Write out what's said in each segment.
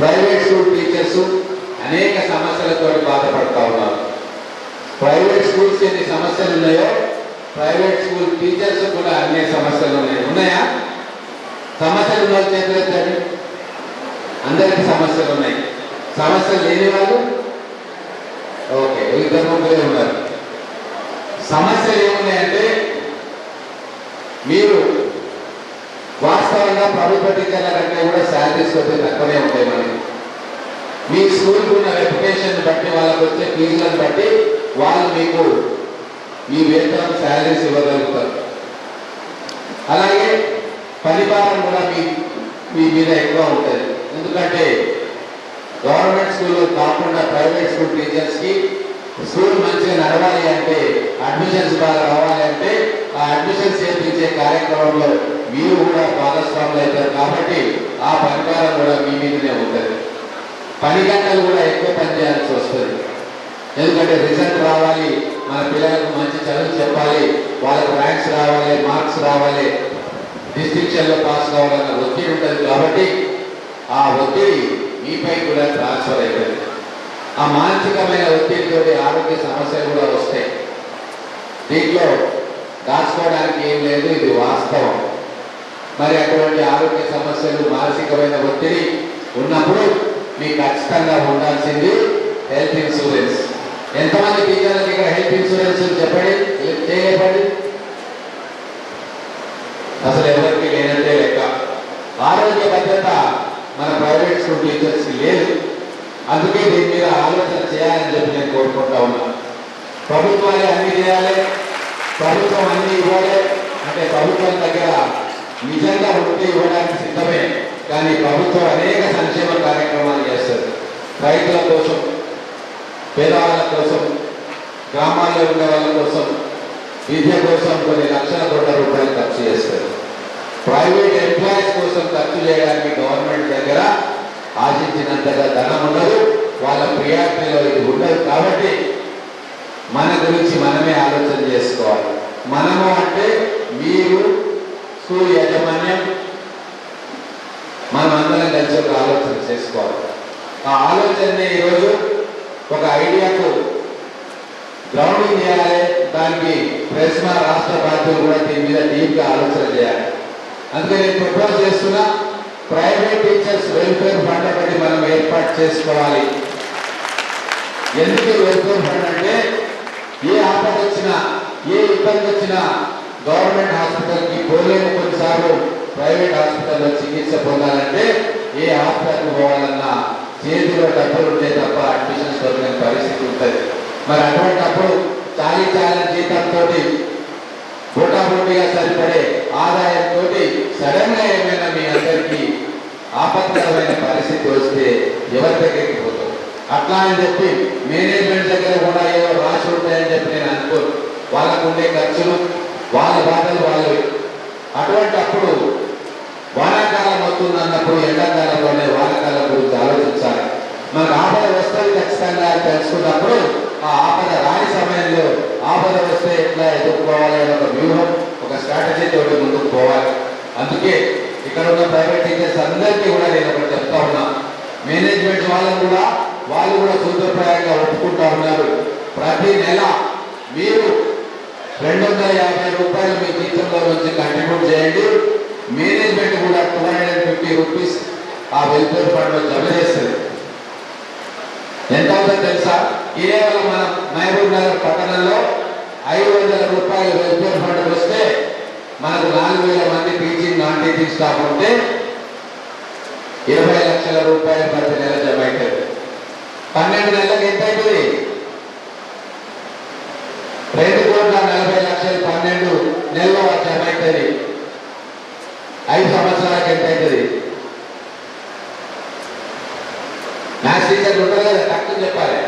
Private school teachers అనేక సమస్యలతో బాధపడతా ఉన్నారు. ప్రైవేట్ స్కూల్స్ ఎన్ని సమస్యలు ఉన్నాయో ప్రైవేట్ స్కూల్ టీచర్స్ కూడా అన్ని సమస్యలు ఉన్నాయి. ఉన్నాయా? సమస్యలు ఉన్న చేతులెత్తండి అందరికీ సమస్యలు ఉన్నాయి. సమస్యలు లేని వాళ్ళు? ఓకే ఇద్దరు ముగ్గురే ఉన్నారు. సమస్యలు ఏమున్నాయంటే మీరు ఏదైనా ప్రభుత్వ కూడా శాలరీస్ కొద్దిగా తక్కువనే ఉంటాయి మనకి మీ స్కూల్కి ఉన్న రెప్యుటేషన్ బట్టి వాళ్ళకి వచ్చే ఫీజులను బట్టి వాళ్ళు మీకు మీ వేతనం శాలరీస్ ఇవ్వగలుగుతారు. అలాగే పనిభారం కూడా మీ మీ మీద ఎక్కువ ఉంటుంది. ఎందుకంటే గవర్నమెంట్ స్కూల్లో కాకుండా ప్రైవేట్ స్కూల్ టీచర్స్కి స్కూల్ మంచిగా నడవాలి అంటే అడ్మిషన్స్ బాగా రావాలి అంటే ఆ అడ్మిషన్స్ చేయించే కార్యక్రమంలో మీరు కూడా భాగస్వాములు అవుతారు కాబట్టి ఆ పనిభారం కూడా మీ మీదనే ఉంటుంది. పని గంటలు కూడా ఎక్కువ పని చేయాల్సి వస్తుంది. ఎందుకంటే రిజల్ట్ రావాలి మన పిల్లలకు మంచి చదువు చెప్పాలి వాళ్ళకు ర్యాంక్స్ రావాలి మార్క్స్ రావాలి డిస్టింక్షన్లో పాస్ కావాలన్న ఒత్తిడి ఉంటుంది కాబట్టి ఆ ఒత్తిడి మీపై కూడా ట్రాన్స్ఫర్ అవుతుంది ఆ మానసికమైన ఒత్తిడితోటి ఆరోగ్య సమస్యలు కూడా వస్తాయి. దీంట్లో దాచుకోవడానికి ఏం లేదు ఇది వాస్తవం. మరి అటువంటి ఆరోగ్య సమస్యలు మానసికమైన ఒత్తిడి ఉన్నప్పుడు మీకు ఖచ్చితంగా ఉండాల్సింది హెల్త్ ఇన్సూరెన్స్. ఎంతమంది టీచర్లకు ఇక్కడ హెల్త్ ఇన్సూరెన్స్ చెప్పండి? చేయబడి అసలు ఎవరికి లేనంటే లెక్క. ఆరోగ్య భద్రత మన ప్రైవేట్ స్కూల్ టీచర్స్కి లేదు. అందుకే దీని మీద ఆలోచన చేయాలని చెప్పి నేను కోరుకుంటా ఉన్నాను ప్రభుత్వాలే అన్ని చేయాలి. ప్రభుత్వం అన్ని ఇవ్వాలి. అంటే ప్రభుత్వం దగ్గర నిజంగా వృత్తి ఇవ్వడానికి సిద్ధమే కానీ ప్రభుత్వం అనేక సంక్షేమ కార్యక్రమాలు చేస్తుంది. రైతుల కోసం పేదవాళ్ళ కోసం గ్రామాల్లో ఉండే వాళ్ళ కోసం విద్య కోసం కొన్ని లక్షల కోట్ల రూపాయలు ఖర్చు చేస్తారు ప్రైవేట్ ఎంప్లాయీస్ కోసం ఖర్చు చేయడానికి గవర్నమెంట్ దగ్గర ఆశించినంతగా ధనం ఉండదు వాళ్ళ ప్రియారిటీలో ఇది ఉండదు కాబట్టి మన గురించి మనమే ఆలోచన చేసుకోవాలి. మనము అంటే మీరు స్కూల్ యాజమాన్యం మనం అందరం కలిసి ఒక ఆలోచన చేసుకోవాలి. ఆ ఆలోచన ఈరోజు ఒక ఐడియాకు గ్రౌండింగ్ చేయాలి. దానికి ప్రశ్న రాష్ట్ర బాధ్యులు కూడా దీని మీద డీప్గా ఆలోచన చేయాలి. అందుకే నేను ప్రపోజ్ చేస్తున్న ప్రైవేట్ టీచర్స్ వెల్ఫేర్ ఫండ్ ఒకటి మనం ఏర్పాటు చేసుకోవాలి. ఎందుకు వెల్ఫేర్ ఫండ్ అంటే ఏ ఆపద వచ్చినా ఏ ఇబ్బంది వచ్చినా గవర్నమెంట్ హాస్పిటల్కి పోలేము కొన్నిసార్లు ప్రైవేట్ హాస్పిటల్లో చికిత్స పొందాలంటే ఏ హాస్పిటల్కి పోవాలన్నా చేతిలో డబ్బులు ఉంటే తప్ప అడ్మిషన్స్ దొరికిన పరిస్థితి ఉంటుంది. మరి అటువంటిప్పుడు చాలీ చాలని జీతంతో పోటాపోటీగా సరిపడే ఆదాయంతో సడన్గా ఏమైనా మీ అందరికీ ఆపత్కరమైన పరిస్థితి వస్తే ఎవరి దగ్గరికి పోతాం అట్లా అని చెప్పి మేనేజ్మెంట్ దగ్గర కూడా ఏదో రాసి ఉంటాయని చెప్పి నేను అనుకోను. వాళ్ళకు ఉండే ఖర్చులు వాళ్ళ బాధలు వాళ్ళవి. అటువంటి అప్పుడు వానాకాలం వస్తుంది అన్నప్పుడు ఎండాకాలంలోనే వానాకాలం గురించి ఆలోచించాలి. మనకు ఆపద వస్తుంది ఖచ్చితంగా తెలుసుకున్నప్పుడు ఆ ఆపద రాని సమయంలో ఆపద వస్తే ఎట్లా ఎదుర్కోవాలి అనే ఒక వ్యూహం ఒక స్ట్రాటజీ తోటి ముందుకు పోవాలి. అందుకే ఇక్కడ ఉన్న ప్రైవేట్ టీచర్స్ అందరికీ కూడా నేను ఒకటి చెప్తా ఉన్నా. మేనేజ్మెంట్ వాళ్ళని కూడా వాళ్ళు కూడా సూత్రప్రాయంగా ఒప్పుకుంటా ఉన్నారు. ప్రతి నెల మీరు రెండు వందల యాభై రూపాయలు వచ్చి కంట్రిబ్యూట్ చేయండి. మేనేజ్మెంట్ కూడా టూ హండ్రెడ్ ఫిఫ్టీ రూపీస్ ఆ వెల్ఫేర్ ఫండ్లో జమ చేస్తుంది. ఎంత అవుతుందో తెలుసా? కేవలం మన మహబూబ్ నగర్ పట్టణంలో ఐదు వందల రూపాయలు వెల్ఫేర్ ఫండ్ వస్తే మనకు నాలుగు వేల మంది టీచింగ్ నాన్ టీచింగ్ స్టాఫ్ ఉంటే ఇరవై లక్షల రూపాయలు ప్రతి నెల జమ అవుతుంది. పన్నెండు నెలలకు ఎంత అవుతుంది రెండు కోట్ల నలభై లక్షలు పన్నెండు నెలలో జమ అవుతుంది ఐదు సంవత్సరాలకు ఎంత అవుతుంది మ్యాథ్స్ టీచర్ ఉంటారు కదా తక్కువ చెప్పాలి.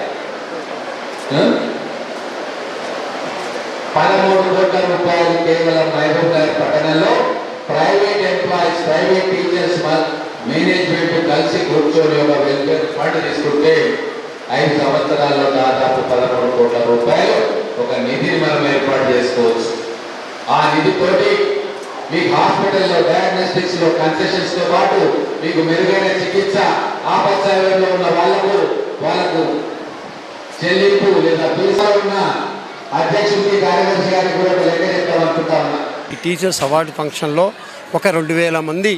పదమూడు కోట్ల రూపాయలు కేవలం మహబూబ్ నగర్ పట్టణంలో private employees private teachers management కలిసి కూర్చొని ఒక వెల్ఫేర్ ఫండ్ తీసుకుంటే ఐదు సంవత్సరాల్లో దాదాపు పదమూడు కోట్ల రూపాయలు ఒక నిధిని మనం ఏర్పాటు చేసుకోవచ్చు. ఆ నిధితోటి మీకు హాస్పిటల్లో డయాగ్నోస్టిక్స్లో కన్సెషన్స్తో పాటు మీకు మెరుగైన చికిత్స ఆపత్సాయంలో ఉన్న వాళ్ళకు వాళ్ళకు చెల్లింపు లేదా పిలుసా ఉన్న అధ్యక్షుడికి కార్యదర్శి గారికి కూడా ఒక లెక్క చెప్తామనుకుంటా ఉన్నా. ఈ టీచర్స్ అవార్డు ఫంక్షన్లో ఒక రెండు వేల మంది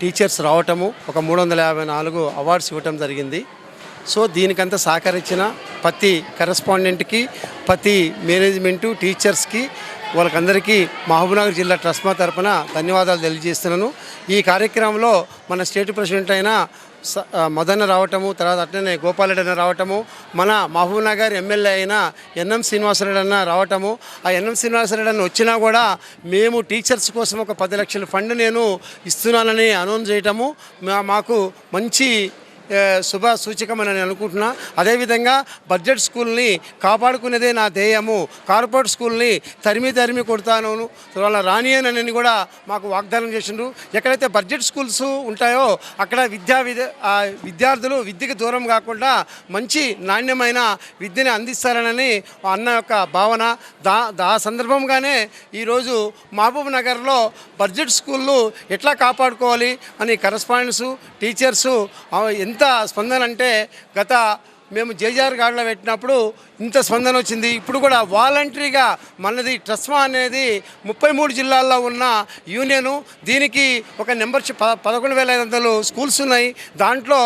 టీచర్స్ రావటము ఒక మూడు వందల యాభై నాలుగు అవార్డ్స్ ఇవ్వటం జరిగింది. సో దీనికంతా సహకరించిన ప్రతి కరెస్పాండెంట్కి ప్రతి మేనేజ్మెంటు టీచర్స్కి వాళ్ళకందరికీ మహబూబ్నగర్ జిల్లా ట్రస్మా తరపున ధన్యవాదాలు తెలియజేస్తున్నాను. ఈ కార్యక్రమంలో మన స్టేట్ ప్రెసిడెంట్ అయిన స- మదన్న రావటము తర్వాత అట్లనే గోపాలరెడ్డి అన్న రావటము మన మహబూబ్నగర్ ఎమ్మెల్యే అయిన ఎన్ఎం శ్రీనివాసరెడ్డి అన్న రావటము. ఆ ఎన్ఎం శ్రీనివాసరెడ్డి అన్న వచ్చినా కూడా మేము టీచర్స్ కోసం ఒక పది లక్షల ఫండ్ నేను ఇస్తున్నానని అనౌన్స్ చేయటము. మా- మాకు మంచి శుభ సూచకమని నేను అనుకుంటున్నా. అదేవిధంగా బడ్జెట్ స్కూల్ని కాపాడుకునేదే నా ధ్యేయము. కార్పొరేట్ స్కూల్ని తరిమి తరిమి కొడతాను. వాళ్ళ రానియనని కూడా మాకు వాగ్దానం చేసిండ్రు. ఎక్కడైతే బడ్జెట్ స్కూల్స్ ఉంటాయో అక్కడ విద్యా విద్య విద్యార్థులు విద్యకు దూరం కాకుండా మంచి నాణ్యమైన విద్యని అందిస్తారనని అన్న యొక్క భావన. దా దా సందర్భంగానే ఈరోజు మహబూబ్ నగర్లో బడ్జెట్ స్కూళ్ళు ఎట్లా కాపాడుకోవాలి అని కరస్పాండెన్స్ టీచర్సు ఎంత ఎంత స్పందన అంటే గత మేము జేజార్ గార్డులో పెట్టినప్పుడు ఇంత స్పందన వచ్చింది. ఇప్పుడు కూడా వాలంటరీగా మనది ట్రస్మా అనేది ముప్పై మూడు జిల్లాల్లో ఉన్న యూనియను. దీనికి ఒక మెంబర్షిప్ ప పదకొండు వేల ఐదు వందలు స్కూల్స్ ఉన్నాయి. దాంట్లో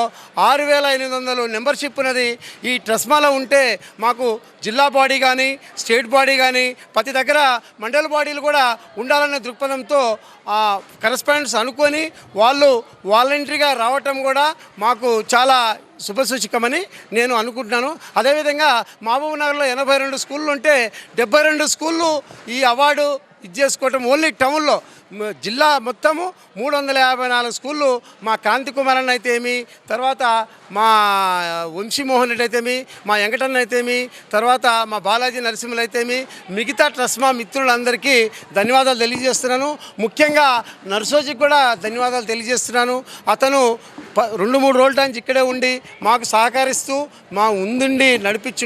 ఆరు వేల ఎనిమిది వందలు మెంబర్షిప్ ఉన్నది. ఈ ట్రస్మాలో ఉంటే మాకు జిల్లా బాడీ కానీ స్టేట్ బాడీ కానీ ప్రతి దగ్గర మండల బాడీలు కూడా ఉండాలనే దృక్పథంతో కరస్పాండెంట్స్ అనుకొని వాళ్ళు వాలంటరీగా రావటం కూడా మాకు చాలా శుభసూచకమని నేను అనుకుంటున్నాను. అదేవిధంగా మా మహబూబ్ నగర్లో ఎనభై రెండు స్కూళ్ళు ఉంటే డెబ్బై రెండు స్కూళ్ళు ఈ అవార్డు ఇది చేసుకోవటం ఓన్లీ టౌన్లో. జిల్లా మొత్తము మూడు వందల యాభై నాలుగు స్కూళ్ళు. మా కాంతి కుమారన్ అయితేమి తర్వాత మా వంశీమోహన్ రెడ్డి అయితేమి మా వెంకటన్న అయితేమి తర్వాత మా బాలాజీ నరసింహులు అయితేమి మిగతా ట్రస్మా మిత్రులందరికీ ధన్యవాదాలు తెలియజేస్తున్నాను. ముఖ్యంగా నర్సోజీకి కూడా ధన్యవాదాలు తెలియజేస్తున్నాను. అతను ప రెండు మూడు రోజుల నుంచి ఇక్కడే ఉండి మాకు సహకరిస్తూ మా ముందుండి నడిపించు